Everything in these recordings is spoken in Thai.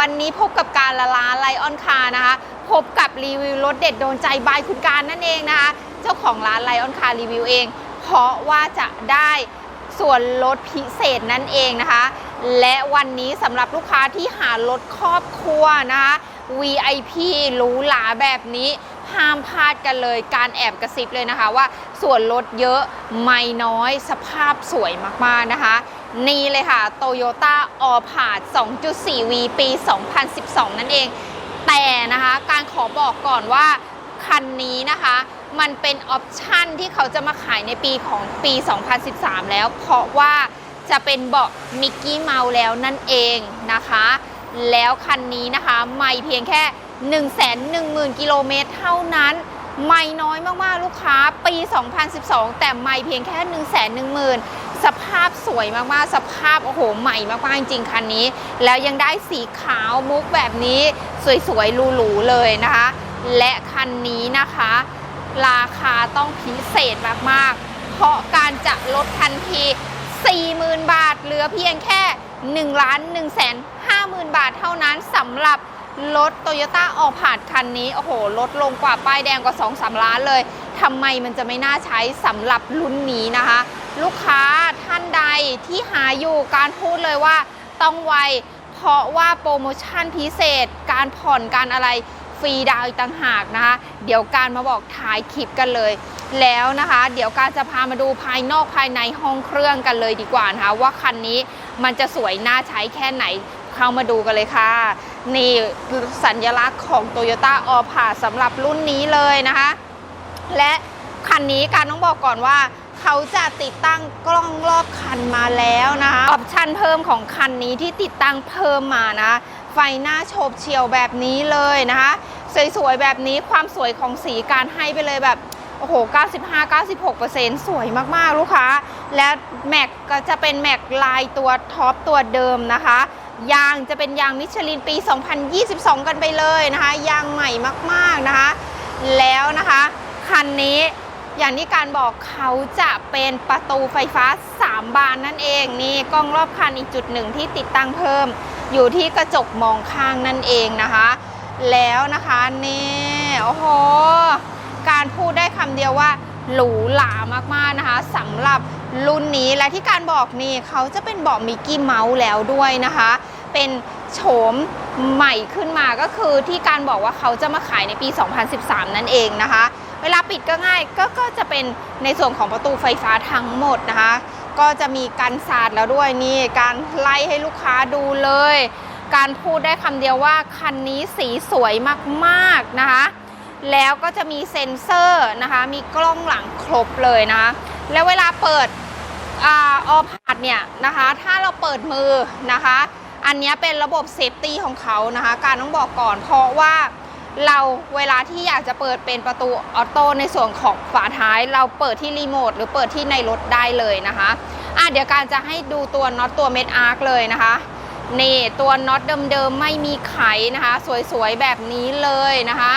วันนี้พบกับการละลาไลออนคานะคะ พบกับรีวิวรถเด็ดโดนใจบายคุณการนั่นเองนะคะ เจ้าของร้านไลออนคารีวิวเอง เพราะว่าจะได้ส่วนลดพิเศษนั่นเองนะคะ และวันนี้สำหรับลูกค้าที่หารถครอบครัวนะคะ VIP หรูหราแบบนี้ห้ามพลาดกันเลยการแอบกระซิบเลยนะคะว่าส่วนลดเยอะไม่น้อยสภาพสวยมากๆนะคะ นี่เลยค่ะ Toyota a l p a r d 2.4V ปี 2012 นั่นเอง แต่นะคะการขอบอกก่อนว่า คันนี้นะคะมันเป็นออปชั่นที่เขาจะมาขายในปีของปี 2013 แล้ว เพราะว่าจะเป็นเบาะมิกกี้เมาแล้วนั่นเองนะคะ แล้วคันนี้นะคะ ไม่เพียงแค่ 110,000 กิโลเมตรเท่านั้น ไม่น้อยมากๆลูกค้าปี 2012 แต่ไม่เพียงแค่ 110,000 สภาพสวยมากๆ สภาพโอ้โหใหม่มากๆจริงๆคันนี้ แล้วยังได้สีขาวมุกแบบนี้สวยๆหรูๆเลยนะคะ และคันนี้นะคะ ราคาต้องพิเศษมากๆ เพราะการจะลดทันที 40,000 บาท เหลือเพียงแค่1ล้าน1แสน50,000 บาทเท่านั้นสำหรับรถ Toyota a l p a r d คันนี้ โอ้โหลดลงกว่าป้ายแดงกว่า 2-3 ล้านเลยทำไมมันจะไม่น่าใช้สำหรับรุ่นนี้นะคะ ลูกค้าท่านใดที่หาอยู่การพูดเลยว่าต้องไว เพราะว่าโปรโมชั่นพิเศษ การผ่อนการอะไรฟรีดาวอีกต่างหากนะคะ เดี๋ยวการมาบอกท้ายคลิปกันเลย แล้วนะคะ เดี๋ยวการจะพามาดูภายนอกภายในห้องเครื่องกันเลยดีกว่านะคะ ว่าคันนี้มันจะสวยน่าใช้แค่ไหนเข้ามาดูกันเลยค่ะ นี่สัญลักษณ์ของ Toyota a l p a r d สำหรับรุ่นนี้เลยนะคะ และคันนี้การต้องบอกก่อนว่า เขาจะติดตั้งกล้องรอบคันมาแล้วนะคะออปชันเพิ่มของคันนี้ที่ติดตั้งเพิ่มมานะ ไฟหน้าโฉบเฉี่ยวแบบนี้เลยนะคะ สวยๆแบบนี้ความสวยของสีการให้ไปเลยแบบโอ้โห 95-96%สวยมาก ๆ ลูกค้า และแม็กก็จะเป็นแม็กลายตัวท็อปตัวเดิมนะคะ ยางจะเป็นยางมิชลินปี 2022 กันไปเลยนะคะ ยางใหม่มาก ๆ นะคะ แล้วนะคะ คันนี้ อย่างที่การบอกเขาจะเป็นประตูไฟฟ้า 3 บานนั่นเองนี่กล้องรอบคันอีกจุดหนึ่งที่ติดตั้งเพิ่ม อยู่ที่กระจกมองข้างนั่นเองนะคะ แล้วนะคะนี่โอ้โหการพูดได้คำเดียวว่าหรูหรามากๆนะคะสำหรับรุ่นนี้และที่การบอกนี่เขาจะเป็นเบาะมิกกี้เมาส์แล้วด้วยนะคะ เป็นโฉมใหม่ขึ้นมาก็คือที่การบอกว่าเขาจะมาขายในปี 2013 นั่นเองนะคะ เวลาปิดก็ง่ายก็ก็จะเป็นในส่วนของประตูไฟฟ้าทั้งหมดนะคะ ก็จะมีการสาดแล้วด้วยนี่การไล่ให้ลูกค้าดูเลย การพูดได้คำเดียวว่าคันนี้สีสวยมากๆนะคะ แล้วก็จะมีเซ็นเซอร์นะคะ มีกล้องหลังครบเลยนะคะ แล้วเวลาเปิดออพาดเนี่ยนะคะ ถ้าเราเปิดมือนะคะ อันนี้เป็นระบบเซฟตี้ของเขานะคะ การต้องบอกก่อนเพราะว่า เราเวลาที่อยากจะเปิดเป็นประตูออโต้ในส่วนของฝาท้าย เราเปิดที่รีโมทหรือเปิดที่ในรถได้เลยนะคะอะเดี๋ยวการจะให้ดูตัวน็อตตัวเม็ดอาร์คเลยนะคะนี่ตัวน็อตเดิมๆไม่มีไขนะคะ สวยๆแบบนี้เลยนะคะ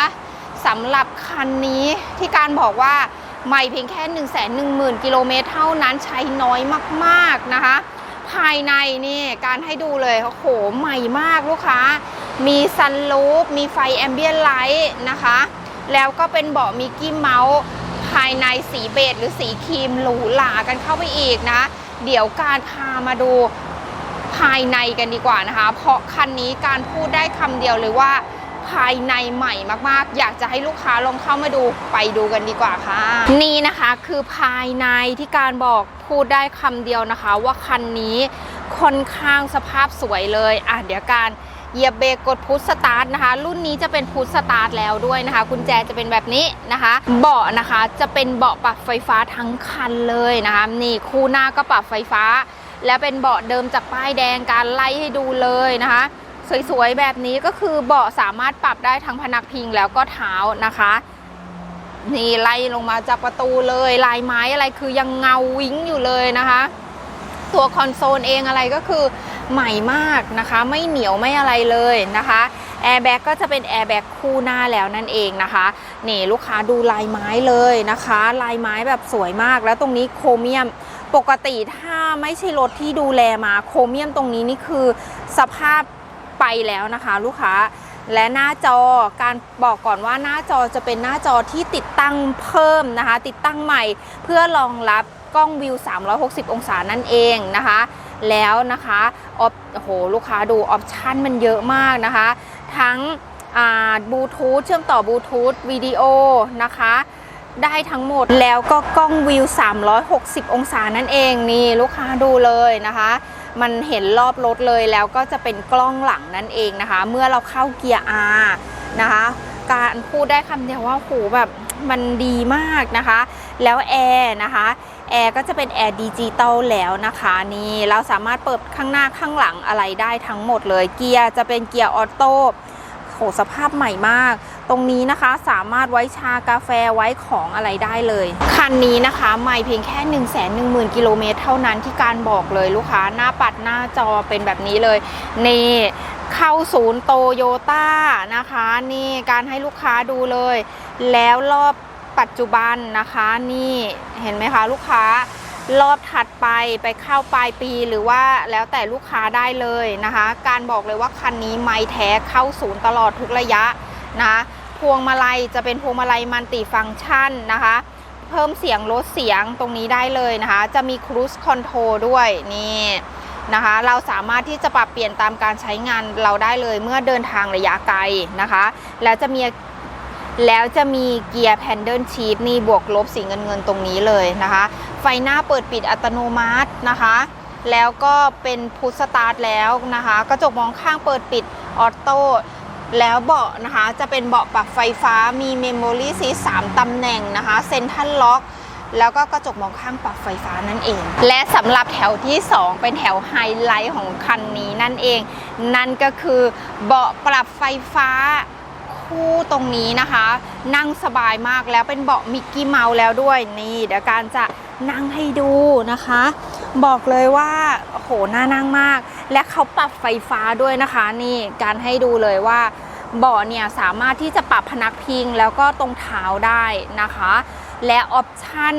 สำหรับคันนี้ที่การบอกว่าไม่เพียงแค่ 1 1 0 0 0กิโลเมตรเท่านั้นใช้น้อยมากๆนะคะ ภายในนี่การให้ดูเลยโอ้โหใหม่มากลูกค้า มีซันลูปมีไฟแอมเบียนไลท์นะคะ แล้วก็เป็นเบาะมิกกี้เมาส์ภายในสีเบจหรือสีครีมหรูหรากันเข้าไปอีกนะ เดี๋ยวการพามาดูภายในกันดีกว่านะคะ เพราะคันนี้การพูดได้คำเดียวเลยว่าภายในใหม่มากๆ อยากจะให้ลูกค้าลองเข้ามาดูไปดูกันดีกว่าค่ะ นี่นะคะคือภายในที่การบอกพูดได้คำเดียวนะคะ ว่าคันนี้ค่อนข้างสภาพสวยเลยอะเดี๋ยวการ เหยียบเบรกกดพุชสตาร์ทนะคะ รุ่นนี้จะเป็นพุชสตาร์ทแล้วด้วยนะคะ กุญแจจะเป็นแบบนี้นะคะ เบาะนะคะจะเป็นเบาะปรับไฟฟ้าทั้งคันเลยนะคะนี่คู่หน้าก็ปรับไฟฟ้า และเป็นเบาะเดิมจากป้ายแดงการไล่ให้ดูเลยนะคะ สวยๆแบบนี้ก็คือเบาะสามารถปรับได้ทั้งพนักพิงแล้วก็เท้านะคะนี่ไล่ลงมาจากประตูเลยลายไม้อะไรคือยังเงาวิ้งอยู่เลยนะคะ ตัวคอนโซลเองอะไรก็คือ ใหม่มากนะคะ ไม่เหนียวไม่อะไรเลยนะคะแอร์แบ็กก็จะเป็นแอร์แบ็กคู่หน้าแล้วนั่นเองนะคะนี่ลูกค้าดูลายไม้เลยนะคะ ลายไม้แบบสวยมาก แล้วตรงนี้โครเมียมปกติถ้าไม่ใช่รถที่ดูแลมาโครเมียมตรงนี้นี่คือสภาพไปแล้วนะคะ ลูกค้าและหน้าจอการบอกก่อนว่าหน้าจอจะเป็นหน้าจอที่ติดตั้งเพิ่มนะคะ ติดตั้งใหม่เพื่อรองรับกล้องวิว 360 องศานั่นเองนะคะ แล้วนะคะออฟโอ้โหลูกค้าดูออปชันมันเยอะมากนะคะ ทั้งบลูทูธเชื่อมต่อบลูทูธวิดีโอนะคะได้ทั้งหมดแล้วก็กล้องวิว 360 องศานั่นเองนี่ลูกค้าดูเลยนะคะ มันเห็นรอบรถเลยแล้วก็จะเป็นกล้องหลังนั่นเองนะคะ เมื่อเราเข้าเกียร์ R นะคะ การพูดได้คำเดียวว่าโหแบบมันดีมากนะคะ แล้วแอร์นะคะ แอร์ก็จะเป็นแอร์ดิจิตอลแล้วนะคะนี่เราสามารถเปิดข้างหน้าข้างหลังอะไรได้ทั้งหมดเลย เกียร์จะเป็นเกียร์ออโต้โหสภาพใหม่มาก ตรงนี้นะคะสามารถไว้ชากาแฟไว้ของอะไรได้เลย คันนี้นะคะไม่เพียงแค่ 1 1 0 0 0 0 กิโลเมตรเท่านั้นที่การบอกเลยลูกค้าหน้าปัดหน้าจอเป็นแบบนี้เลยนี่เข้าศูนย์โตโยต้านะคะ นี่การให้ลูกค้าดูเลย แล้วรอบ ปัจจุบันนะคะนี่เห็นไหมคะลูกค้ารอบถัดไปไปเข้าปลายปีหรือว่าแล้วแต่ลูกค้าได้เลยนะคะ การบอกเลยว่าคันนี้ไม่แท้เข้าศูนย์ตลอดทุกระยะนะพวงมาลัยจะเป็นพวงมาลัยมัลติฟังก์ชันนะคะ เพิ่มเสียงลดเสียงตรงนี้ได้เลยนะคะ จะมีครู i คอนโทรด้วยนี่นะคะ เราสามารถที่จะปรับเปลี่ยนตามการใช้งานเราได้เลยเมื่อเดินทางระยะไกลนะคะ แล้วจะมี แล้วจะมีเกียร์แพนเดิลชีฟนี่บวกลบสีเงินเงินๆตรงนี้เลยนะคะ ไฟหน้าเปิดปิดอัตโนมัตินะคะ แล้วก็เป็นพุทสตาร์ทแล้วนะคะ กระจกมองข้างเปิดปิดออโต้แล้วเบาะนะคะจะเป็นเบาะปรับไฟฟ้ามีเมมโมรี่ซีสามตำแหน่งนะคะเซนทัลล็อกแล้วก็กระจกมองข้างปรับไฟฟ้านั่นเอง และสำหรับแถวที่ 2 เป็นแถวไฮไลท์ของคันนี้นั่นเอง นั่นก็คือเบาะปรับไฟฟ้า คู่ตรงนี้นะคะ นั่งสบายมากแล้วเป็นเบาะมิกกี้เมาส์แล้วด้วยนี่เดี๋ยวการจะนั่งให้ดูนะคะ บอกเลยว่าโอ้โหน่านั่งมาก และเขาปรับไฟฟ้าด้วยนะคะ นี่การให้ดูเลยว่าเบาะเนี่ยสามารถที่จะปรับพนักพิงแล้วก็ตรงเท้าได้นะคะ และออปชั่น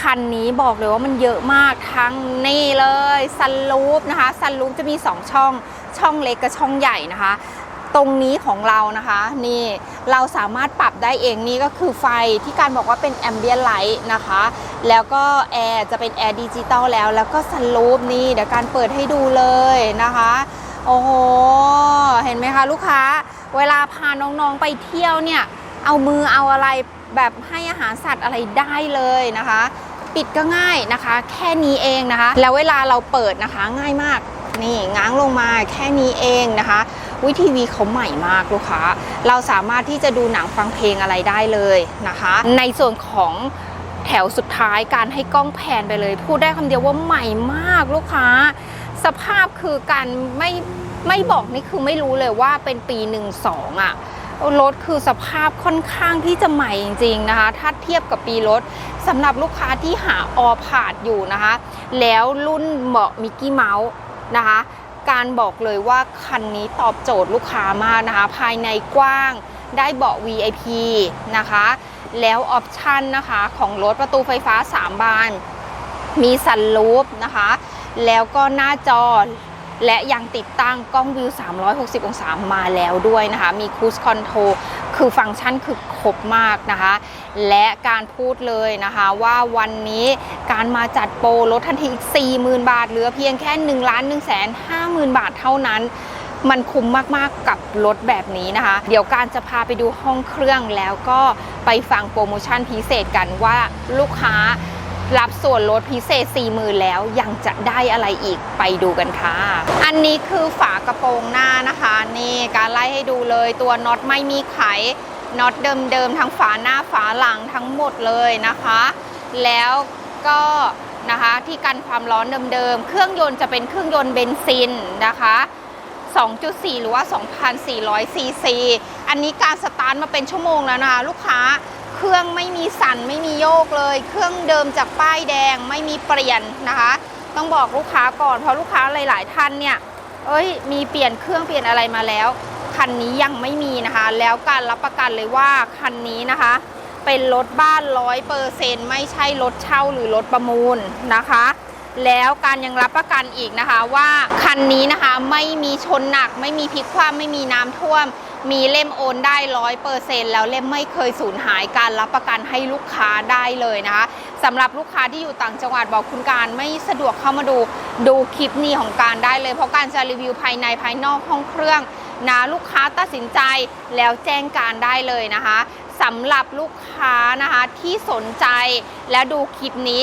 คันนี้บอกเลยว่ามันเยอะมากทั้งนี่เลยซันลูปนะคะซันลูปจะมี 2 ช่องช่องเล็กกับช่องใหญ่นะคะ ตรงนี้ของเรานะคะ นี่เราสามารถปรับได้เองนี่ก็คือไฟที่การบอกว่าเป็นแอมเบียนไลท์นะคะ แล้วก็แอร์จะเป็นแอร์ดิจิตอลแล้ว แล้วก็ซันลูปนี่เดี๋ยวการเปิดให้ดูเลยนะคะ โอ้โห เห็นไหมคะลูกค้า เวลาพาน้องๆไปเที่ยวเนี่ย เอามือเอาอะไรแบบให้อาหารสัตว์อะไรได้เลยนะคะ ปิดก็ง่ายนะคะ แค่นี้เองนะคะ แล้วเวลาเราเปิดนะคะง่ายมากนี่ง้างลงมาแค่นี้เองนะคะ วิทีวีเขาใหม่มากลูกค้า เราสามารถที่จะดูหนังฟังเพลงอะไรได้เลยนะคะ ในส่วนของแถวสุดท้ายการให้กล้องแพนไปเลย พูดได้คำเดียวว่าใหม่มากลูกค้า สภาพคือการไม่ไม่บอกนี่คือไม่รู้เลยว่าเป็นปีหนึ่งสองอะรถคือสภาพค่อนข้างที่จะใหม่จริงๆนะคะ ถ้าเทียบกับปีรถสำหรับลูกค้าที่หาออพาดอยู่นะคะ แล้วรุ่นเหมาะมิกกี้เมาส์นะคะ การบอกเลยว่าคันนี้ตอบโจทย์ลูกค้ามากนะคะ ภายในกว้างได้เบาะ VIP นะคะ แล้วออปชันนะคะของรถประตูไฟฟ้า 3 บาน มีสันลูปนะคะ แล้วก็หน้าจอและยังติดตั้งกล้องวิว 360 องศามาแล้วด้วยนะคะ มีคูสคอนโทร คือฟังก์ชันคือครบมากนะคะ และการพูดเลยนะคะว่าวันนี้การมาจัดโปรลดทันทีอีก 40,000 บาท เหลือเพียงแค่1ล้าน1 5 0 0 0 บาทเท่านั้นมันคุ้มมากๆกับรถแบบนี้นะคะ เดี๋ยวการจะพาไปดูห้องเครื่องแล้วก็ไปฟังโปรโมชั่นพิเศษกันว่าลูกค้า รับส่วนลดพิเศษ 40,000 แล้วยังจะได้อะไรอีกไปดูกันค่ะ อันนี้คือฝากระโปรงหน้านะคะ นี่การไล่ให้ดูเลยตัวน็อตไม่มีไขน็อตเดิมๆทั้งฝาหน้าฝาหลังทั้งหมดเลยนะคะ แล้วก็นะคะที่กันความร้อนเดิมๆ เครื่องยนต์จะเป็นเครื่องยนต์เบนซินนะคะ 2.4 หรือว่า 2,400ซีซี อันนี้การสตาร์ทมาเป็นชั่วโมงแล้วนะคะลูกค้า เครื่องไม่มีสั่นไม่มีโยกเลย เครื่องเดิมจากป้ายแดงไม่มีเปลี่ยนนะคะ ต้องบอกลูกค้าก่อนเพราะลูกค้าหลาย ๆ ท่านเนี่ยเอ้ยมีเปลี่ยนเครื่องเปลี่ยนอะไรมาแล้วคันนี้ยังไม่มีนะคะ แล้วการรับประกันเลยว่าคันนี้นะคะ เป็นรถบ้านร้อยเปอร์เซ็นต์ไม่ใช่รถเช่าหรือรถประมูลนะคะ แล้วการยังรับประกันอีกนะคะว่าคันนี้นะคะไม่มีชนหนัก ไม่มีพลิกคว่ำไม่มีน้ำท่วม มีเล่มโอนได้ร้อยเปอร์เซ็นแล้วเล่มไม่เคยสูญหายการรับประกันให้ลูกค้าได้เลยนะคะสำหรับลูกค้าที่อยู่ต่างจังหวัดบอกคุณการไม่สะดวกเข้ามาดูดูคลิปนี้ของการได้เลย เพราะการจะรีวิวภายในภายนอกห้องเครื่องนะลูกค้าตัดสินใจแล้วแจ้งการได้เลยนะคะสำหรับลูกค้านะคะที่สนใจและดูคลิปนี้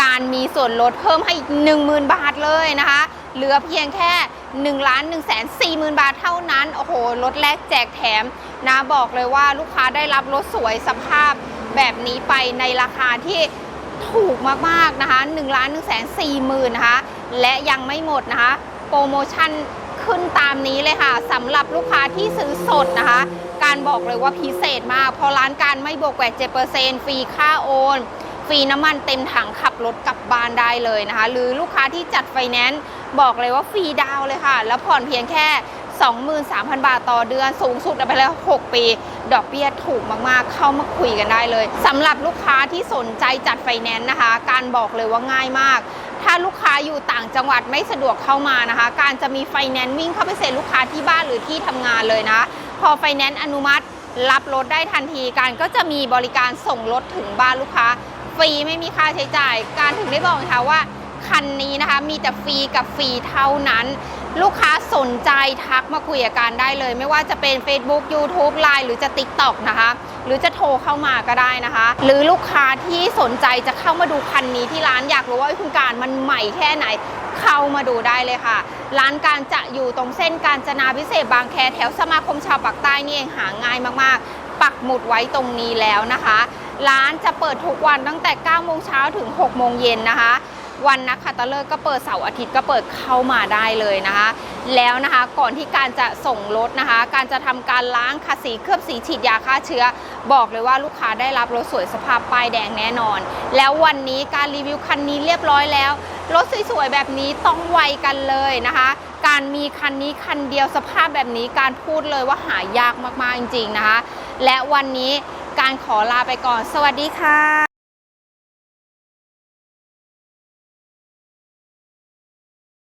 การมีส่วนลดเพิ่มให้อีก 10,000 บาทเลยนะคะเหลือเพียงแค่ 1ล้าน1แสน4หมื่นบาทเท่านั้น โอ้โหลดแรกแจกแถมนะบอกเลยว่าลูกค้าได้รับรถสวยสภาพแบบนี้ไปในราคาที่ถูกมากๆนะคะ1ล้าน1แสน4หมื่นนะคะและยังไม่หมดนะคะ โปรโมชั่นขึ้นตามนี้เลยค่ะสำหรับลูกค้าที่ซื้อสดนะคะ การบอกเลยว่าพิเศษมาก เพราะร้านการไม่บวกแวด7%ฟรีค่าโอนฟรีน้ำมันเต็มถังขับรถกลับบ้านได้เลยนะคะ หรือลูกค้าที่จัดไฟแนนซ์ บอกเลยว่าฟรีดาวเลยค่ะ แล้วผ่อนเพียงแค่ 23,000 บาทต่อเดือนสูงสุดไปแล้ว 6 ปี ดอกเบี้ยถูกมากๆ เข้ามาคุยกันได้เลยสำหรับลูกค้าที่สนใจจัดไฟแนนซ์นะคะ การบอกเลยว่าง่ายมากถ้าลูกค้าอยู่ต่างจังหวัดไม่สะดวกเข้ามานะคะ การจะมีไฟแนนซ์วิ่งเข้าไปเซ็นลูกค้าที่บ้านหรือที่ทำงานเลยนะ พอไฟแนนซ์อนุมัติ รับรถได้ทันทีการก็จะมีบริการส่งรถถึงบ้านลูกค้า ฟรีไม่มีค่าใช้จ่าย การถึงได้บอกนะคะว่า คันนี้นะคะ มีแต่ฟรีกับฟรีเท่านั้น ลูกค้าสนใจทักมาคุยกับการได้เลย ไม่ว่าจะเป็น Facebook YouTube Line หรือจะ TikTok นะคะ หรือจะโทรเข้ามาก็ได้นะคะ หรือลูกค้าที่สนใจจะเข้ามาดูคันนี้ที่ร้านอยากรู้ว่าคุณการมันใหม่แค่ไหนเข้ามาดูได้เลยค่ะ ร้านการจะอยู่ตรงเส้นการจนาพิเศษบางแคแถวสมาคมชาวปากใต้นี่เองหาง่ายมากๆ ปักหมุดไว้ตรงนี้แล้วนะคะ ร้านจะเปิดทุกวันตั้งแต่9โมงเช้าถึง6โมงเย็นนะคะ วันนักขัตฤกษ์ก็เปิดเสาร์อาทิตย์ก็เปิดเข้ามาได้เลยนะคะ แล้วนะคะก่อนที่การจะส่งรถนะคะ การจะทำการล้างขัดสีเคลือบสีฉีดยาฆ่าเชื้อ บอกเลยว่าลูกค้าได้รับรถสวยสภาพป้ายแดงแน่นอน แล้ววันนี้การรีวิวคันนี้เรียบร้อยแล้ว รถสวยๆแบบนี้ต้องไวกันเลยนะคะการมีคันนี้คันเดียวสภาพแบบนี้การพูดเลยว่าหายากมากๆจริงๆนะคะ และวันนี้การขอลาไปก่อน สวัสดีค่ะ